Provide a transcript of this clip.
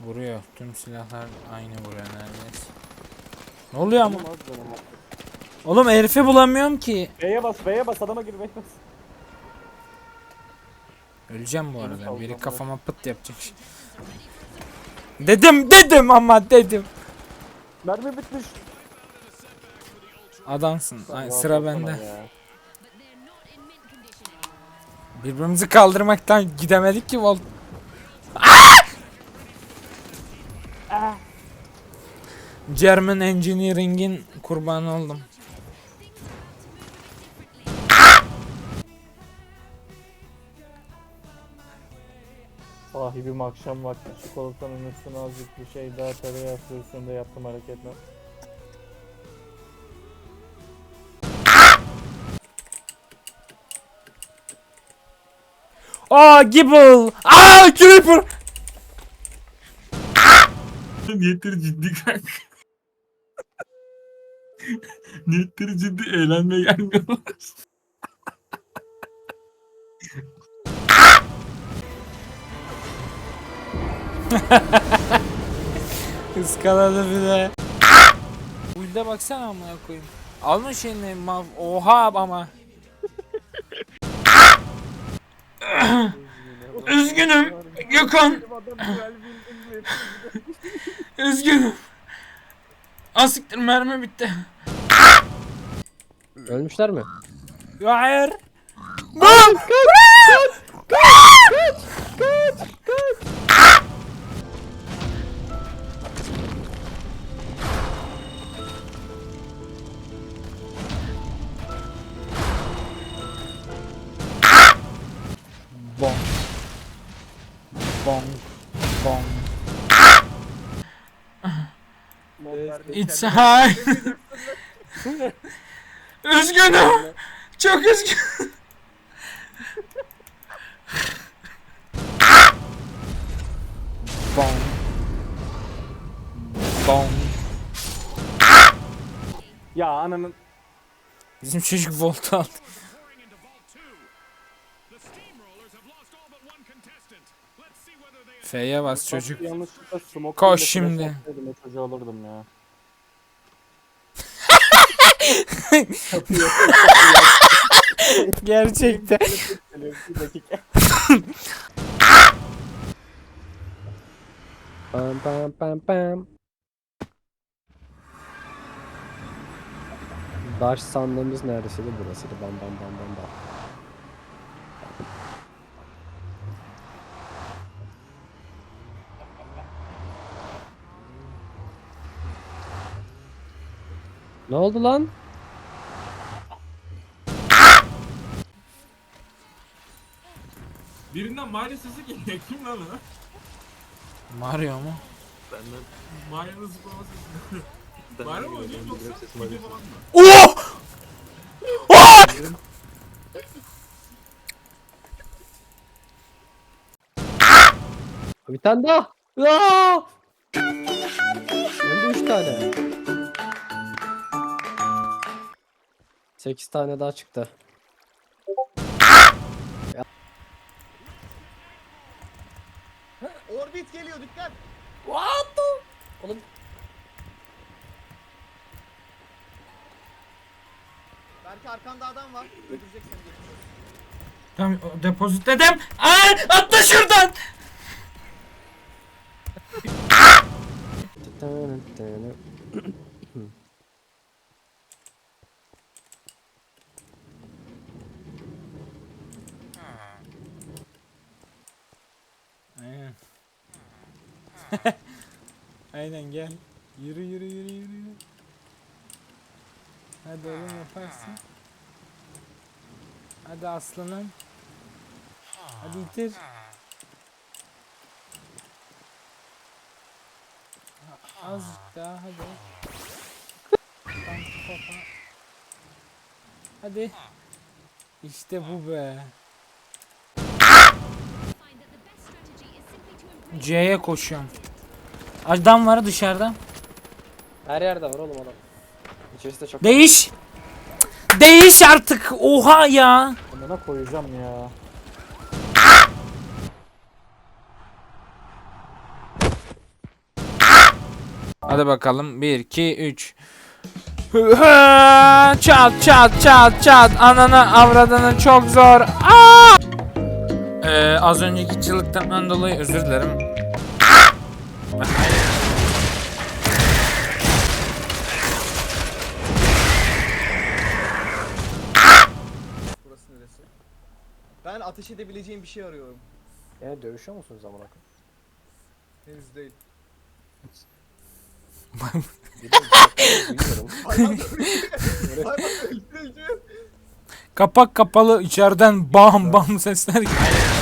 Vuruyor. Tüm silahlar aynı vuruyor neredeyse. Ne oluyor ama? Oğlum herifi bulamıyorum ki. B'ye bas B'ye bas adama gir B'ye bas. Öleceğim bu arada. Biri kafama pıt yapacak. Dedim dedim ama dedim. Mermi bitmiş. Adamsın. Ay, sıra bende. Birbirimizi kaldırmaktan gidemedik ki vol. German Engineering'in kurbanı oldum. Sahibim akşam vakti çikolatanın üstüne azıcık bir şey daha tereyağı sürsün de yaptım hareketler. Aa Gibble! Aa Creeper! Niyetleri ciddi kanka. Niyetleri ciddi eğlenmeye gelmiyorlar. Iskaladı bir de. Build'e baksana amına koyayım. Alma şeyini mav. Oha ama. Üzgünüm Gökhan. Üzgünüm. Asiktir mermi bitti. Ölmüşler mi? Ya hayır. Bam! Bong. Bong. Bong. It's high. üzgünüm. Çok üzgünüm. Bong. Bong. Ya ananın Bizim çocuk volt aldı. F'ye bas çocuk. yanlışlıkla smoke Koş şimdi. o çocuğu alırdım ya. Gerçekten. Bir dakika. Pam pam pam pam. Baş sandığımız neresiydi? Burasıydı. Bam bam bam bam bam. Ne oldu lan? Birinden Mario sesi geliyor. Kim lan o? Mario mu? Benden Mario'nun zıplama sesi. ben Mario mu oynuyor yoksa video falan mı? Oh! Bir tane daha. Aa! Önde üç tane. Sekiz tane daha çıktı. Orbit geliyor dikkat. What the? Oğlum Belki arkanda adam var. Öldürecek seni. Tamam o depozitledim. Aa, atla şuradan. Aynen gel. Yürü yürü yürü yürü. Hadi oğlum yaparsın. Hadi aslanım. Hadi itir. Azıcık daha hadi. Hadi. İşte bu be. C'ye koşuyorum. Adam var dışarıda. Her yerde var oğlum adam. İçerisi de çok Değiş. Değiş artık. Oha ya. Amına koyacağım ya. Hadi bakalım 1 2 3 Çat çat çat çat ananı avradını çok zor. Ee, az önceki çığlıktan dolayı özür dilerim. Burası neresi? Ben ateş edebileceğim bir şey arıyorum. Yani dövüşüyor musunuz amına koyayım? Henüz değil. Bilmiyorum. Hayvan Hayvan öldürücü. Kapak kapalı içeriden bam bam sesler geliyor.